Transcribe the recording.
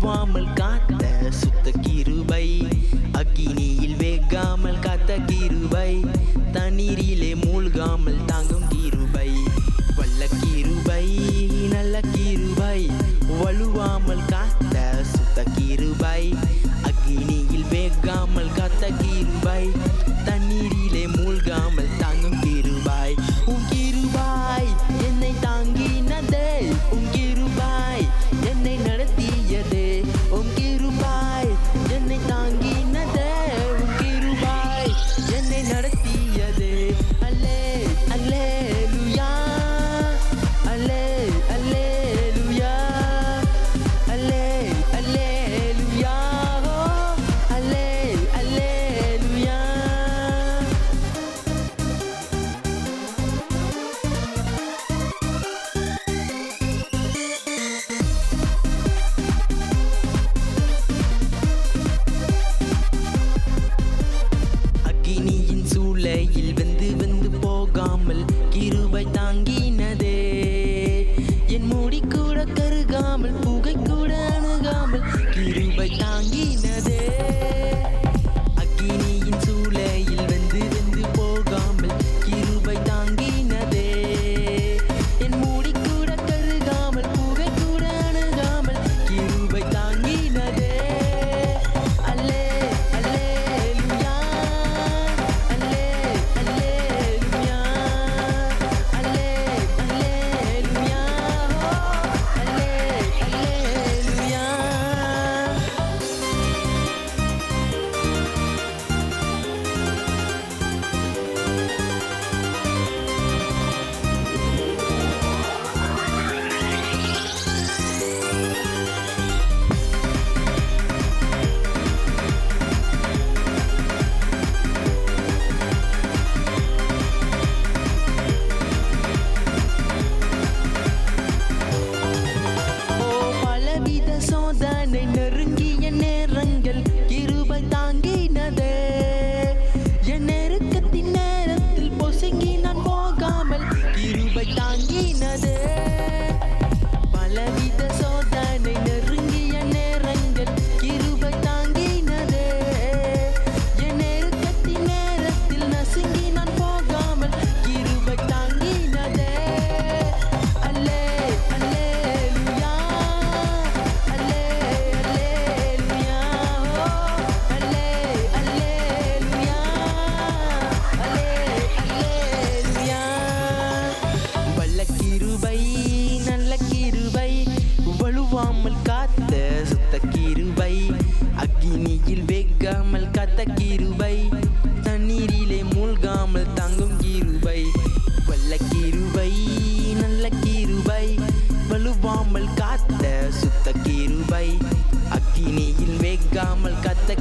கிருபை காத்த சுத்த கிருபை. அக்கினியில் வேகாமல் காத்த கிருபை. தண்ணீரிலே மூழ்காமல் தாங்கும் கிருபை. வல்ல கிருபை நல்ல கிருபை. வலுவாமல் கா அக்கினியின் சூளையில் வெந்து வெந்து போகாமல் கிருபை தாங்கினதே. என் மூடி கூட கருகாமல் புகை கூட அணுகாமல் கிருபை தாங்கினதே. கிருபை நல்ல கிருபை. வலுவாமல் காத்த சுத்த கிருபை. அக்னியில் வெக்காமல் காத்த கிருபை. தண்ணீரிலே மூழ்காமல் தங்கும் கிருபை. வல்ல கிருபை நல்ல கிருபை. வலுவாமல் காத்த சுத்த கிருபை. அக்கினியில் வேகாமல் காத்த